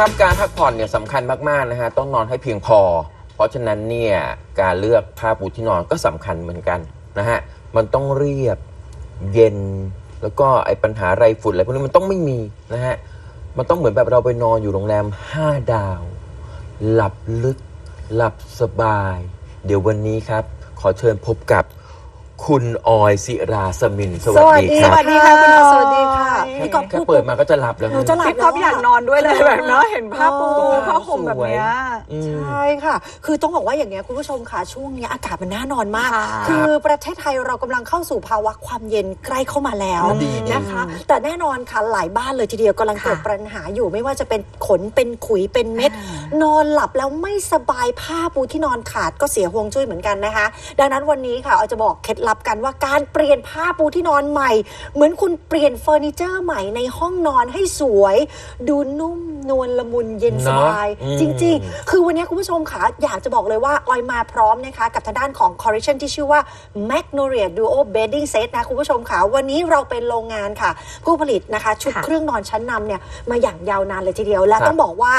ครับการพักผ่อนเนี่ยสำคัญมากๆนะฮะต้องนอนให้เพียงพอ เพราะฉะนั้นเนี่ยการเลือกผ้าปูที่นอนก็สำคัญเหมือนกันนะฮะมันต้องเรียบเย็นแล้วก็ไอ้ปัญหาไรฝุ่นอะไรพวกนี้มันต้องไม่มีนะฮะมันต้องเหมือนแบบเราไปนอนอยู่โรงแรม 5 ดาว หลับลึก หลับสบาย เดี๋ยววันนี้ครับ ขอเชิญพบกับ คุณออยศิราสมินสวัสดีคสรับวัสดีค่ะคุณออยสวัสดีค่ะแค่พี่ก๊อฟแค่พูดเปิดมาก็จะหลับแล้วหนูจะหลับ พี่ก๊อฟอยากนอนด้วยเลยแบบเนาะเห็นผ้าปูเออผ้าห่มแบบเนี้ย อืม ใช่ค่ะ คือต้องบอกว่าอย่างเงี้ยคุณผู้ชมค่ะช่วงเนี้ยอากาศมันน่านอนมาก ค่ะคือประเทศไทยเรากำลังเข้าสู่ภาวะความเย็นใกล้เข้ามาแล้วดีดี นะคะ แต่แน่นอนค่ะหลายบ้านเลยทีเดียวกำลังเกิดปัญหาอยู่ไม่ว่าจะเป็นขนเป็นขุยเป็นเม็ดนอนหลับแล้วไม่สบายผ้าปูที่นอนขาดก็เสียห่วงจุ้ยเหมือนกันนะคะ ดังนั้นวันนี้ค่ะเอาจะบอกเคล็ดลับกันว่าการเปลี่ยนผ้าปูที่นอนใหม่ เหมือนคุณเปลี่ยนเฟอร์นิเจอร์ใหม่ในห้องนอนให้สวย ดูนุ่ม นวลละมุนเย็นสบาย เนอะจริงๆคือวันนี้คุณผู้ชมค่ะ อยากจะบอกเลยว่า ออยมาพร้อมนะคะ กับทางด้านของ Correction ที่ชื่อว่า Magnolia Duo Bedding Set นะ คุณผู้ชมค่ะ วันนี้เราเป็นโรงงานค่ะ ผู้ผลิตนะคะ ชุดค่ะ เครื่องนอนชั้นนำเนี่ย มาอย่างยาวนานเลยทีเดียว และครับต้องบอกว่า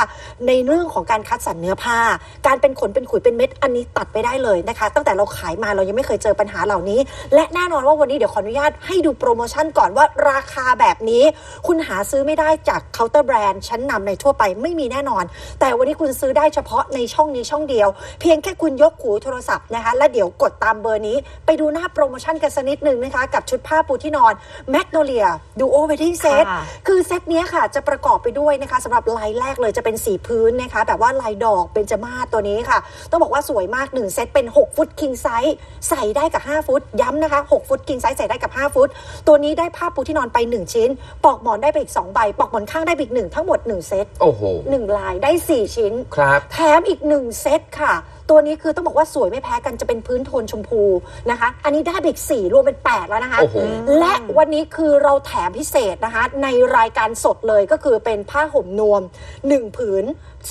ในเรื่องของการคัดสรรเนื้อผ้า การเป็นขนเป็นขุยเป็นเม็ดอันนี้ตัดไปได้เลยนะคะ ตั้งแต่เราขายมาเรายังไม่เคยเจอปัญหาเหล่านี้ และแน่นอนว่าวันนี้เดี๋ยวขออนุญาตให้ดูโปรโมชั่นก่อนว่าราคาแบบนี้ คุณหาซื้อไม่ได้จากเคาน์เตอร์แบรนด์ชั้นนำในทั่วไปไม่มีแน่นอน แต่วันนี้คุณซื้อได้เฉพาะในช่องนี้ช่องเดียว เพียงแค่คุณยกหูโทรศัพท์นะคะ และเดี๋ยวกดตามเบอร์นี้ ไปดูหน้าโปรโมชั่นกันสักนิดหนึ่งนะคะ กับชุดผ้าปูที่นอน Magnolia Duo Wedding Set ค่ะคือเซตเนี้ยค่ะจะประกอบไปด้วยนะคะสำหรับลายแรกเลยจะเป็นสีพื้นนะคะ แบบว่าลายดอกเป็นจมาศตัวนี้ค่ะ ต้องบอกว่าสวยมาก1เซตเป็น 6 ฟุตคิงไซส์ใส่ได้กับ 5 ฟุต ย้ำนะคะ 6 ฟุตคิงไซส์ใส่ได้กับ 5 ฟุต ตัวนี้ได้ผ้าปูที่นอนไป 1 ชิ้นปลอกหมอนได้ไปอีก 2 ใบปลอกหมอนข้างได้ไปอีก 1 ทั้งหมด 1 เซตโอ้โห1ลายได้ 4 ชิ้น ครับ แถมอีก 1 เซตค่ะ ตัวนี้คือต้องบอกว่าสวยไม่แพ้กันจะเป็นพื้นโทนชมพูนะคะ อันนี้ได้ไปอีก4รวมเป็น 8 แล้วนะคะ โอ้โห และวันนี้คือเราแถมพิเศษนะคะ ในรายการสดเลยก็คือเป็นผ้าห่มนวม 1 ผืน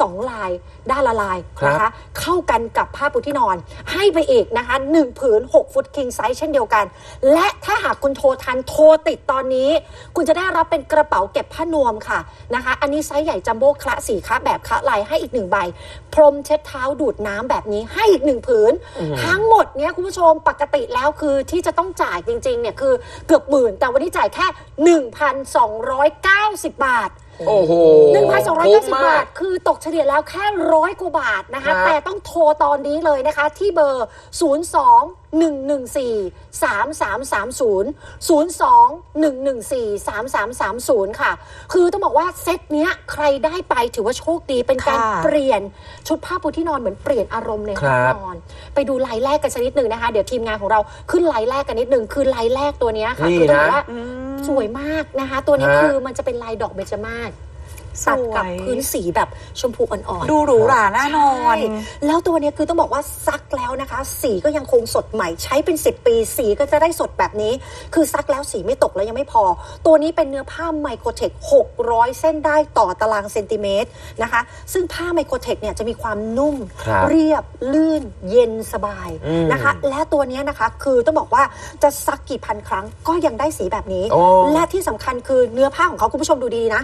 2 ลายด้านละลายนะคะเข้ากันกับผ้าปูที่นอน ให้ไปอีกนะคะ1ผืน 6 ฟุตคิงไซส์เช่นเดียวกัน และถ้าหากคุณโทรทันโทรติดตอนนี้ คุณจะได้รับเป็นกระเป๋าเก็บผ้านวมค่ะนะคะ อันนี้ไซส์ใหญ่จัมโบ้คละสีคะแบบคะลายให้อีกหนึ่งใบ พรมเช็ดเท้าดูดน้ำแบบนี้ให้อีกหนึ่งผืน ทั้งหมดเนี้ยคุณผู้ชมปกติแล้วคือที่จะต้องจ่ายจริงๆเนี่ยคือเกือบหมื่นแต่วันนี้จ่ายแค่ 1,290 บาท โอ้โห 1,290 บาท คือตกเฉลี่ยแล้วแค่ร้อยกว่าบาทนะคะ ครับ แต่ต้องโทรตอนนี้เลยนะคะ ที่เบอร์ 02 114 3330 02 114 3330 ค่ะ คือต้องบอกว่าเซตเนี้ยใครได้ไปถือว่าโชคดีเป็นการค่ะ เปลี่ยนชุดผ้าปูที่นอนเหมือนเปลี่ยนอารมณ์ในห้องครับนอน ไปดูลายแรกกันสักนิดหนึ่งนะคะ เดี๋ยวทีมงานของเราขึ้นลายแรกกันนิดหนึ่งคือลายแรกตัวเนี้ยค่ะนี่คือต้องบอกนะว่า สวยมากนะคะ ตัวนี้ฮะคือมันจะเป็นลายดอกเบญจมาศ ตัดกับสวยพื้นสีแบบชมพูอ่อนๆ ดูหรูหราแน่นอนใช่แล้วตัวเนี้ยคือต้องบอกว่าซักแล้วนะคะ สีก็ยังคงสดใหม่ใช้เป็น 10 ปี สีก็จะได้สดแบบนี้ คือซักแล้วสีไม่ตกแล้วยังไม่พอ ตัวนี้เป็นเนื้อผ้าไมโครเทค 600 เส้นได้ต่อตารางเซนติเมตรนะคะ ซึ่งผ้าไมโครเทคเนี่ยจะมีความนุ่มครับเรียบลื่นเย็นสบายอืมนะคะ และตัวเนี้ยนะคะคือต้องบอกว่าจะซักกี่พันครั้งก็ยังได้สีแบบนี้โอ้และที่สำคัญคือเนื้อผ้าของเขาคุณผู้ชมดูดีๆนะ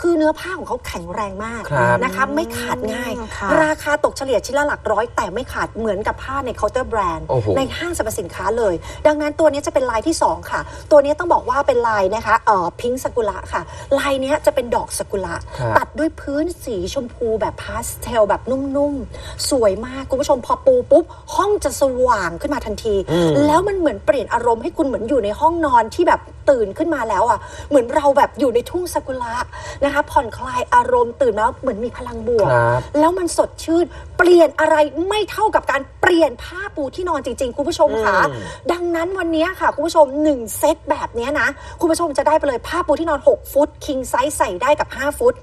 คือเนื้อผ้าของเขาแข็งแรงมากครับนะคะไม่ขาดง่าย ค่ะ ราคาตกเฉลี่ยชิ้นละหลักร้อย แต่ไม่ขาดเหมือนกับผ้าในเคาน์เตอร์แบรนด์ โอ้โห ในห้างสรรพสินค้าเลย ดังนั้นตัวนี้จะเป็นลายที่ 2 ค่ะ ตัวนี้ต้องบอกว่าเป็นลายนะคะเอ่อพิงค์สกุระค่ะ ลายเนี้ยจะเป็นดอกสกุระครับ ตัดด้วยพื้นสีชมพูแบบพาสเทลแบบนุ่มๆ สวยมาก คุณผู้ชมพอปูปุ๊บ ห้องจะสว่างขึ้นมาทันทีอืมแล้วมันเหมือนเปลี่ยนอารมณ์ให้คุณเหมือนอยู่ในห้องนอนที่แบบ ตื่นขึ้นมาแล้วอะ เหมือนเราแบบอยู่ในทุ่งซากุระนะคะ ผ่อนคลายอารมณ์ตื่นแล้วเหมือนมีพลังบวก ครับ แล้วมันสดชื่น เปลี่ยนอะไรไม่เท่ากับการ เปลี่ยนผ้าปูที่นอนจริง ๆ คุณผู้ชมค่ะอืมดังนั้นวันนี้ค่ะ คุณผู้ชม 1 เซตแบบเนี้ยนะ คุณผู้ชมจะได้ไปเลยผ้าปูที่นอน 6 ฟุต คิงไซส์ใส่ได้กับ 5 ฟุต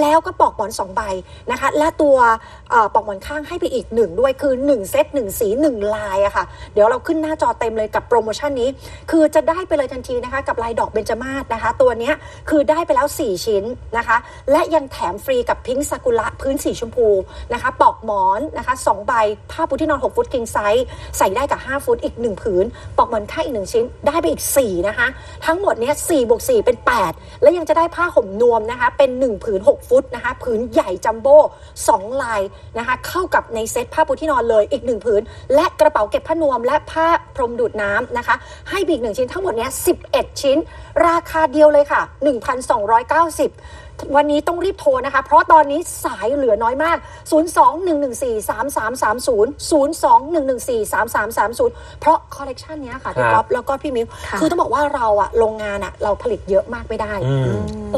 แล้วก็ปลอกหมอน 2 ใบนะคะ และตัวเอ่อปลอกหมอนข้างให้ไปอีก 1 ด้วยคือ 1 เซต 1 สี 1 ลายอะค่ะ เดี๋ยวเราขึ้นหน้าจอเต็มเลยกับโปรโมชั่นนี้ คือจะได้ไปเลยทันทีนะคะ กับลายดอกเบญจมาศนะคะ ตัวเนี้ยคือได้ไปแล้ว 4 ชิ้นนะคะ และยังแถมฟรีกับพิงค์ซากุระพื้นสีชมพูนะคะปลอกหมอนนะคะ2ใบผ้าปูที่นอน6 6 ฟุต king size ใส่ได้กับ 5 ฟุตอีก 1 ผืน ปอกหมอนข้างอีก 1 ชิ้น ได้ไปอีก 4 นะคะ ทั้งหมดเนี้ย4บวก4เป็น 8 แล้วยังจะได้ผ้าห่มนวมนะคะ เป็น 1 ผืน 6 ฟุตนะคะ ผืนใหญ่จัมโบ้2ลายนะคะ เข้ากับในเซ็ตผ้าปูที่นอนเลยอีก 1 ผืน และกระเป๋าเก็บผ้านวม และผ้าพรมดูดน้ำนะคะ ให้ไปอีก 1 ชิ้นทั้งหมดเนี้ย11 ชิ้น ราคาเดียวเลยค่ะ 1,290วันนี้ต้องรีบโทรนะคะ เพราะตอนนี้สายเหลือน้อยมาก 02-114-3330 02-114-3330 เพราะคอลเลกชันเนี้ยค่ะพี่ครับก๊อฟแล้วก็พี่มิวค่ะคือต้องบอกว่าเราอะโรงงานอะเราผลิตเยอะมากไม่ได้อืม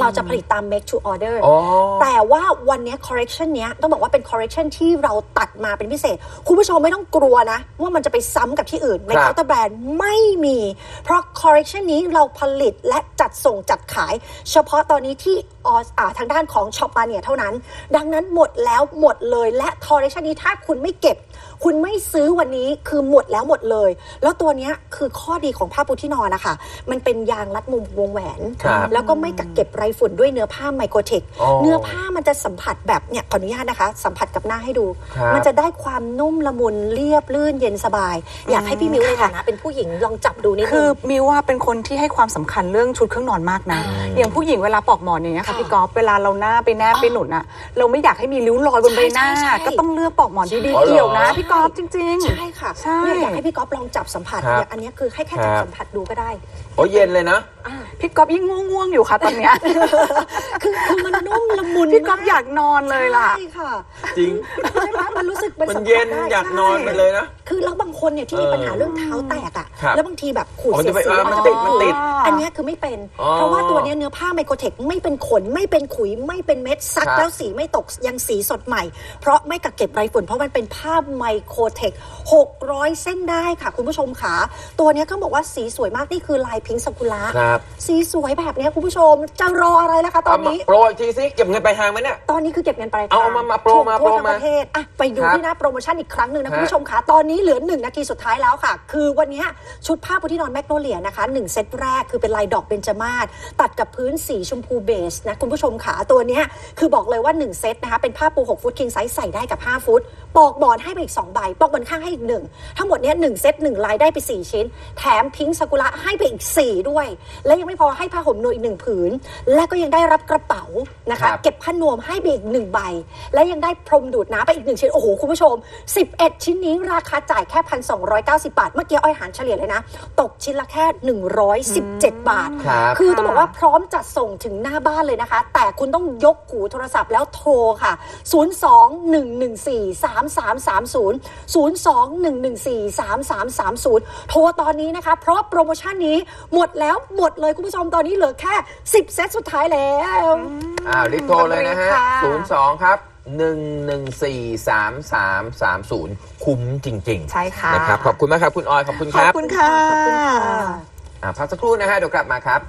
เราจะผลิตตาม make to order อ๋อแต่ว่าวันเนี้ย correction เนี้ยต้องบอกว่าเป็น correction ที่เราตัดมาเป็นพิเศษ คุณผู้ชมไม่ต้องกลัวนะ ว่ามันจะไปซ้ำกับที่อื่นในครับเคาน์เตอร์แบรนด์ไม่มี เพราะ correction นี้เราผลิตและจัดส่งจัดขาย เฉพาะตอนนี้ที่อออาทางด้านของช็อปปาเนียเท่านั้น ดังนั้นหมดแล้วหมดเลยและทอร์เรชันนี้ถ้าคุณไม่เก็บคุณไม่ซื้อวันนี้คือหมดแล้วหมดเลย แล้วตัวเนี้ยคือข้อดีของผ้าปูที่นอนนะคะมันเป็นยางรัดมุมวงแหวน ครับแล้วก็ไม่กักเก็บไรฝุ่นด้วยเนื้อผ้าไมโครเทคอ๋อเนื้อผ้ามันจะสัมผัสแบบเนี่ยขออนุญาตนะคะ สัมผัสกับหน้าให้ดู ครับ มันจะได้ความนุ่มละมุนเรียบลื่นเย็นสบาย อยากให้พี่มิวในฐานะเป็นผู้หญิงลองจับดูนิดคืนึอง มิวว่าเป็นคนที่ให้ความสำคัญเรื่องชุดเครื่องนอนมากนะ อย่างผู้หญิงเวลาปอกหมอนอย่างเงี้ยค่ะค่ะพี่กอล์ฟเวลาเราหน้าไปแนบไปหนุนอะเราไม่อยากให้มีริ้วรอยบนใบหน้า ใช่ใช่ก็ต้องเลือกปอกหมอนดีอ๋อเหรอๆเกี่ยวนะพี่กอล์ฟจริงใช่ค่ะใช่ เนี่ยอยากให้พี่ก๊อฟลองจับสัมผัสครับเนี่ยอันเนี้ยคือให้แค่จับครับ สัมผัสดูก็ได้ โอ้เย็นเลยนะอ่าๆพี่กอล์ฟยิ่งง่วงๆอยู่ค่ะตอนเนี้ยคือคือมันนุ่มละมุนพี่กอล์ฟอยากนอนเลยล่ะ ใช่ค่ะจริง ใช่ไหมมันรู้สึกมันมันสัผัสเย็นได้อยากใช่นอนไปเลยนะ คือแล้วบางคนเนี่ยที่มีเออปัญหาเรื่องเท้าแตก อะครับแล้วบางทีแบบขูดอ๋อมันเสีจะไปยอ่าๆมันติดมันติดอันเนี้ยคือไม่เป็น อ๋อเพราะว่าตัวเนี้ยเนื้อผ้าไมโครเทคไม่เป็นขน ไม่เป็นขุย ไม่เป็นเม็ดซักครับแล้วสีไม่ตกยังสีสดใหม่ เพราะไม่กักเก็บไรฝุ่นเพราะมันเป็นผ้าไมโครเทค600 เส้นได้ค่ะ คุณผู้ชมขาตัวเนี้ยเขาบอกว่าสีสวยมากนี่คือลายพิงค์ซากุระครับ สีสวยแบบเนี้ยคุณผู้ชมจะรออะไรล่ะคะตอนนี้เามาโปรอีกทีสิเก็บเงินไปลายทางไหมเนี่ย ตอนนี้คือเก็บเงินปลายทางเอามามาโปรมาทั่วโปรทั้งมาประเทศอะไปดูครับที่หน้าโปรโมชั่นอีกครั้งหนึ่งนะฮะคุณผู้ชมคะตอนนี้เหลือ1นาทีสุดท้ายแล้วค่ะ คือวันนี้ชุดผ้าปูที่นอนแมกโนเลียนะคะ1เซตแรกคือเป็นลายดอกเบญจมาศตัดกับพื้นสีชมพูเบสนะคุณผู้ชมขาตัวเนี้ยคือบอกเลยว่า 1 เซตนะคะเป็นผ้าปู 6 ฟุตคิงไซส์ใส่ได้กับ 5 ฟุต ปอกบอลให้ไปอีก 2 ใบ ปอกบอลข้างให้อีกหนึ่งทั้งหมดเนี้ยหนึ่งเซตหนึ่งลายได้ไป 4 ชิ้น แถมพิงค์ซากุระให้ไปอีก 4 ด้วย และยังไม่พอให้ผ้าห่มนวมอีกหนึ่งผืน และก็ยังได้รับกระเป๋านะคะครับเก็บผ้านวมให้ไปอีกหนึ่งใบ และยังได้พรมดูดน้ำไปอีกหนึ่งชิ้นโอ้โหคุณผู้ชม 11 ชิ้นนี้ราคาจ่ายแค่ 1,290 บาทเมื่อกี้อ้อยหารเฉลี่ยเลยนะ ตกชิ้นละแค่ 117 บาท ครับคือต้องบอกว่าพร้อมจัดส่งถึงหน้าบ้านเลยนะคะ แต่คุณต้องยกหูโทรศัพท์แล้วโทรค่ะ 02-114-3330 02-114-3330 โทรตอนนี้นะคะ เพราะโปรโมชั่นนี้หมดแล้วหมดเลยคุณผู้ชมตอนนี้เหลือแค่ 10 เซตสุดท้ายแล้ว อ้าวรีบโทรเลยนะฮะ ค่ะ 02 ครับ 114 3330 คุ้มจริงๆใช่ค่ะ นะครับ ขอบคุณมากครับ คุณออย ขอบคุณขคอบรับคุณค่ะ ขอบคุณค่ะ อ่าพักสักครู่นะฮะ เดี๋ยวกลับมาครับ